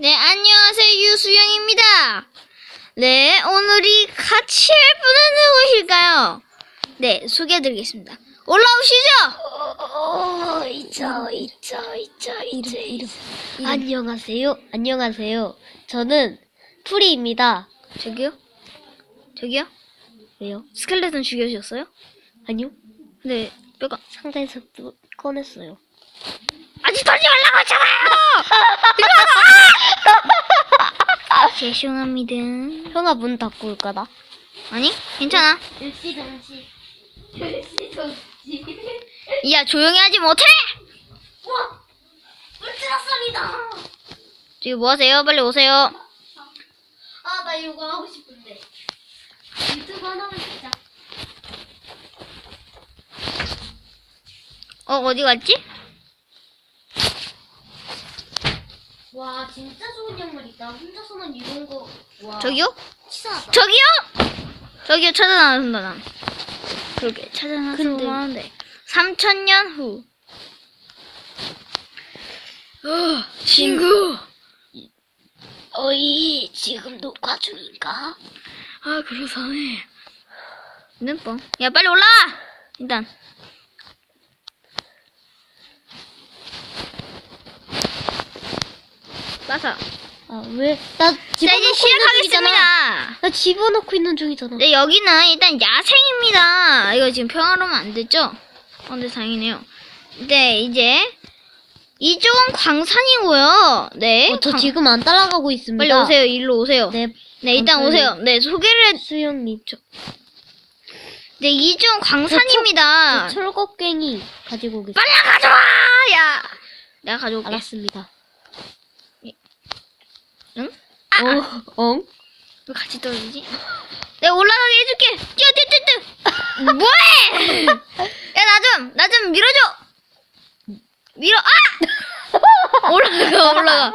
네, 안녕하세요. 유수영입니다. 네, 오늘이 같이 할 분은 누구실까요? 네, 소개해드리겠습니다. 올라오시죠! 어, 있죠, 있죠, 있죠, 있죠, 이름. 안녕하세요, 안녕하세요. 저는 프리입니다. 저기요? 저기요? 왜요? 스켈레톤 죽여주셨어요? 아니요, 네, 뼈가. 상자에서 또 꺼냈어요. 아직도 하지 말라고 했잖아요! 죄송합니다. 형아 문 닫고 올까 나? 아니, 괜찮아. 일시정지. 일시정지. 야, 조용히 하지 못해! 와, 울트라소리다. 지금 뭐 하세요? 빨리 오세요. 아, 나 이거 하고 싶은데. 유튜브 하나만 찍자. 어, 어디 갔지? 와, 진짜 좋은 양말이다. 혼자서만 이런 거. 와. 저기요? 치사하다. 저기요? 저기요, 찾아나간다, 난. 그렇게 찾아나서 근데- 하는데. 3천년 후. 어, 친구. 어이, 지금 녹화 중인가? 아, 그러사네. 눈뻥. 야, 빨리 올라! 일단. 빠사. 아, 왜? 나 자, 집어넣고 이제 있는 중이잖아. 시작하겠습니다. 나 집어넣고 있는 중이잖아. 네, 여기는 일단 야생입니다. 이거 지금 평화로우면 안 됐죠? 어, 근데 다행이네요. 네, 이제 이쪽은 광산이고요. 네. 어, 저 광- 지금 안 따라가고 있습니다. 빨리 오세요. 일로 오세요. 네, 네, 일단 광산이- 오세요. 네, 소개를 해- 수영님. 저, 네, 이쪽은 광산입니다. 저 철곡갱이 가지고 오겠습니다. 빨리 가져와! 야. 내가 가져올게. 알았습니다. 응? 아, 아. 어, 엉? 왜 같이 떨어지지? 내가 올라가게 해줄게. 뛰어, 뛰어, 뛰어, 뛰어. 뭐해? 야, 나 좀, 나 좀 밀어줘. 밀어, 아! 올라가, 올라가.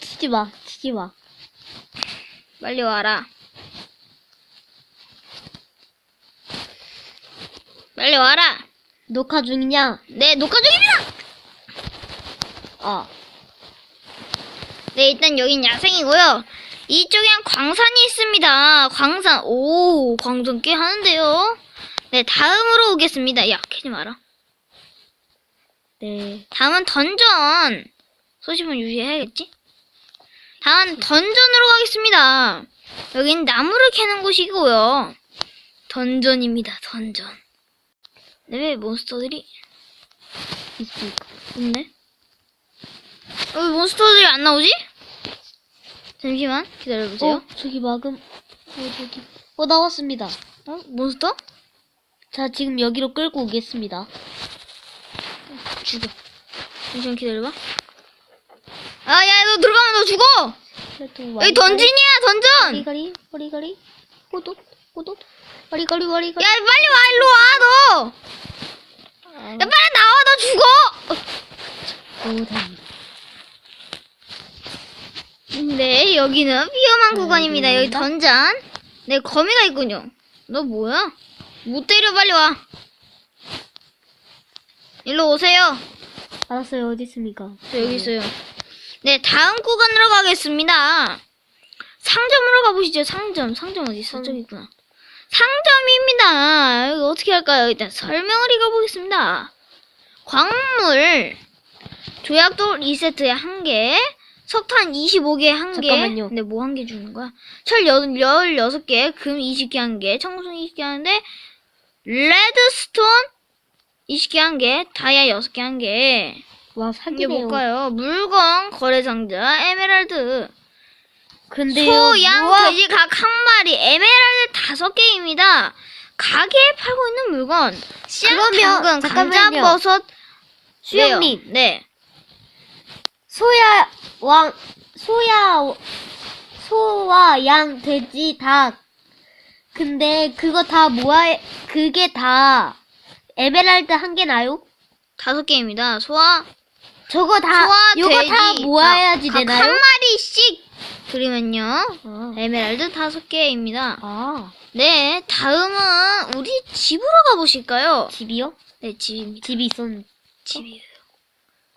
치지 마, 치지 마. 빨리 와라. 빨리 와라. 녹화 중이냐? 네, 녹화 중입니다. 아, 네, 일단 여긴 야생이고요. 이쪽엔 광산이 있습니다. 광산, 오, 광산 꽤 하는데요. 네, 다음으로 오겠습니다. 야, 캐지 마라. 네. 다음은 던전. 소식은 유지해야겠지? 다음 던전으로 가겠습니다. 여긴 나무를 캐는 곳이고요. 던전입니다, 던전. 네, 왜 몬스터들이 있습니까? 없네? 어, 왜 몬스터들이 안 나오지? 잠시만 기다려보세요. 어, 저기 막음. 어, 저기. 어, 나왔습니다. 어? 몬스터? 자, 지금 여기로 끌고 오겠습니다. 죽여. 잠시만 기다려봐. 아, 야, 너 들어가면 너 죽어! 여기 던진이야, 던전! 와리가리, 와리가리, 호독, 호독, 와리가리, 와리가리. 야, 빨리 와, 일로 와, 너! 아, 야, 빨리 나와, 너 죽어! 오, 다행이다. 네, 여기는 위험한 구간입니다. 여기. 던전. 네, 거미가 있군요. 너 뭐야? 못 때려, 빨리 와. 일로 오세요. 알았어요, 어디 있습니까? 저 여기 있어요. 네, 다음 구간으로 가겠습니다. 상점으로 가보시죠. 상점. 상점 어디 있어? 상- 저기 있구나. 상점입니다. 여기 어떻게 할까요? 일단 설명을 읽어보겠습니다. 광물. 조약돌 2세트에 한 개. 석탄 25개 한 개. 잠깐만요. 근데 뭐 한 개 주는 거야? 철 16개, 금 20개 한 개, 청송 20개 하는데, 레드스톤 20개 한 개, 다이아 6개 한 개. 와, 이게 사기네요. 뭘까요? 물건, 거래상자, 에메랄드, 근데 소, 양, 돼지 각 한 마리, 에메랄드 다섯 개입니다. 가게에 팔고 있는 물건, 씨앗, 그러면- 당근, 잠깐만요. 감자, 버섯, 수영님. 네. 소야, 왕, 소야, 소와 양, 돼지, 닭. 근데 그거 다 모아, 그게 다 에메랄드 한 개 나요? 다섯 개입니다. 소와, 저거 다, 소와, 요거 돼지, 다 모아야지 각, 되나요? 각한 마리씩 드리면요. 아, 에메랄드 다섯 개입니다. 아, 네, 다음은 우리 집으로 가보실까요? 집이요? 네, 집입니다. 집이 있었는 집이에요.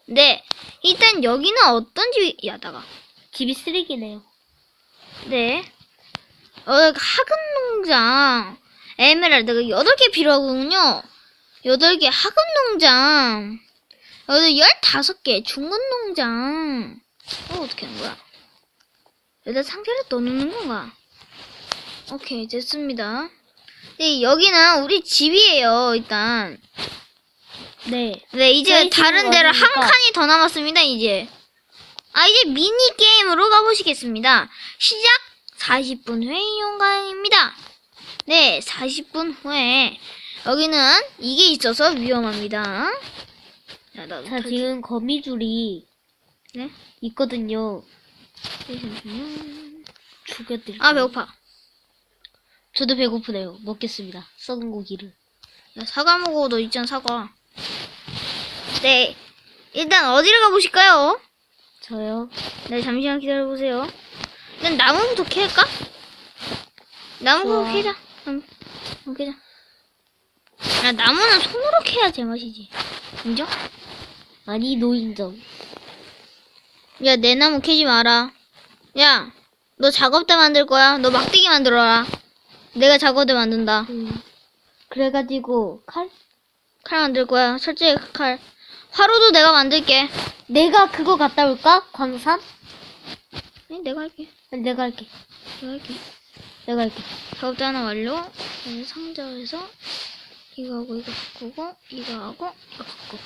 네. 일단 여기는 어떤 집이, 야다가. 집이 쓰레기네요. 네. 어, 학은 농장. 에메랄드가 8개 필요하거든요. 8개 학은 농장. 여기 15개 중근 농장. 어, 어떻게 하는 거야? 여기다 상자를 넣는 건가? 오케이, 됐습니다. 네, 여기는 우리 집이에요, 일단. 네. 네, 이제 다른 데를 한? 칸이 더 남았습니다, 이제. 아, 이제 미니 게임으로 가보시겠습니다. 시작 40분 후에 이용가입니다. 네, 40분 후에. 여기는 이게 있어서 위험합니다. 자, 자, 털- 지금 거미줄이 네? 있거든요. 죽여드릴게요. 아, 배고파. 저도 배고프네요. 먹겠습니다. 썩은 고기를. 야, 사과 먹어도 있잖아, 사과. 네. 일단 어디를 가보실까요? 저요. 네, 잠시만 기다려보세요. 일단 나무부터 캘까? 나무부터. 캐자. 나무, 나무 캐자. 야, 나무는 손으로 캐야 제맛이지. 인정? 아니, 노인정. 야, 내 나무 캐지 마라. 야, 너 작업대 만들 거야? 너 막대기 만들어라. 내가 작업대 만든다. 음. 그래가지고, 칼? 칼 만들 거야. 철제 칼. 화로도 내가 만들게. 내가 그거 갔다 올까? 광산? 아니, 내가 할게. 아니, 내가 할게. 내가 할게. 내가 할게. 작업대 하나 완료. 그다음에 상자에서 이거하고 이거 바꾸고, 이거하고 이거 바꾸고.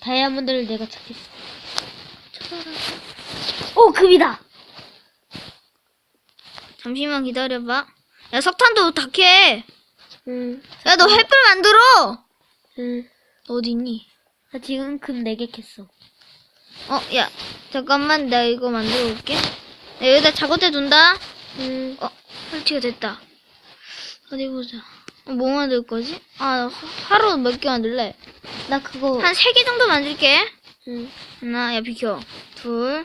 다이아몬드를 내가 찾겠어. 찾아라. 오, 금이다! 잠시만 기다려봐. 야, 석탄도 다 캐. 응. 야, 너 횃불 만들어! 응. 너 어디 있니? 나 지금 금 4개 캤어. 어, 야, 잠깐만, 내가 이거 만들어 올게. 야, 여기다 작업대 둔다. 응. 어, 설치가 됐다. 어디 보자. 어, 뭐 만들 거지? 아, 하- 하루 몇 개 만들래? 나 그거. 한 세 개 정도 만들게. 응. 하나, 야, 비켜. 둘,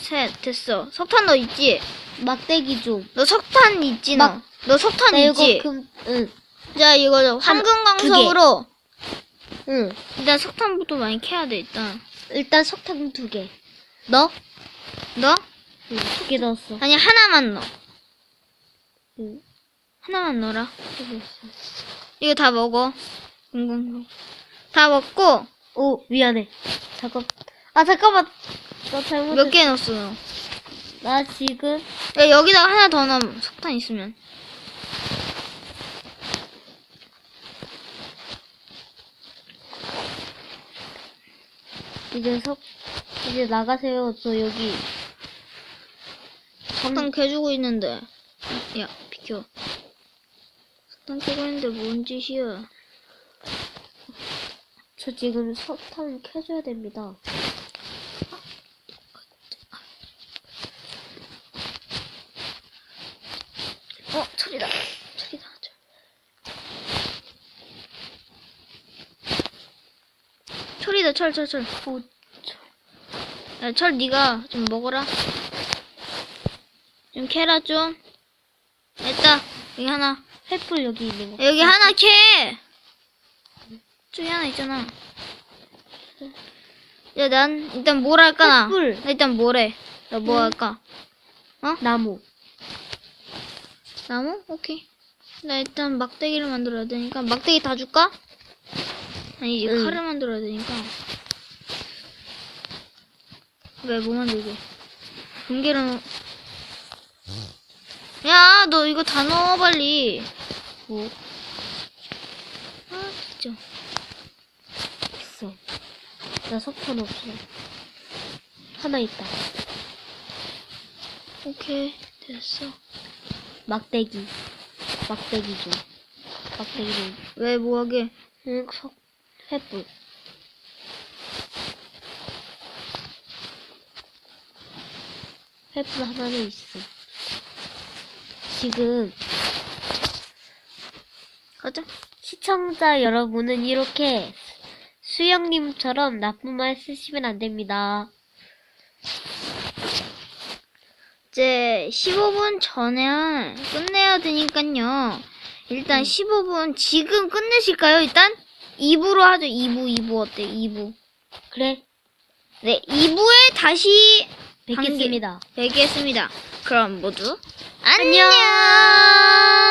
셋, 됐어. 석탄 너 있지? 막대기 좀. 너 석탄 있지, 너? 막- 너 석탄 나 있지? 이거 금, 응. 자, 이거 황금광석으로 응. 일단 석탄부터 많이 캐야 돼, 일단. 일단 석탄 두 개. 너? 너? 응. 두 개 넣었어. 아니, 하나만 넣어. 응. 하나만 넣어라. 응. 이거 다 먹어. 금광석. 다 먹고, 오, 미안해. 잠깐. 아, 잠깐만. 나 잘못. 몇 개 넣었어, 너? 나 지금. 야, 여기다가 하나 더 넣어, 석탄 있으면. 이제 석, 이제 나가세요. 저 여기. 석탄 캐주고 있는데. 야, 비켜. 석탄 캐고 있는데 뭔 짓이야. 저 지금 석탄 켜줘야 됩니다. 어, 철이다. 철이다, 철. 철이다, 철, 철, 철. 오, 야, 철 네가 좀 먹어라. 좀 캐라 좀. 됐다. 여기 하나. 횃불 여기 있는 거. 야, 여기 하나 캐. 저기 하나 있잖아. 야, 난 일단 뭘 할까 나. 횃불. 나 일단 뭐래. 나뭐 응. 할까? 나무. 나무? 오케이. 나 일단 막대기를 만들어야 되니까 막대기 다 줄까? 아니지 응. 칼을 만들어야 되니까. 왜 뭐 만들게? 금괴를 넣... 야, 너 이거 다 넣어 빨리. 뭐, 아, 진짜. 있어. 나 석탄 없어. 하나 있다. 오케이, 됐어. 막대기. 막대기 좀. 막대기 좀. 왜 뭐하게? 응, 석, 횃불. 횃불 하나는 있어. 지금 가자. 시청자 여러분은 이렇게 수영님처럼 나쁜 말 쓰시면 안 됩니다. 이제 15분 전에 끝내야 되니까요. 일단 15분 지금 끝내실까요? 일단 2부로 하죠. 2부, 2부 어때? 2부. 그래. 네, 2부에 다시 뵙겠습니다. 뵙겠습니다. 그럼 모두 안녕! 안녕!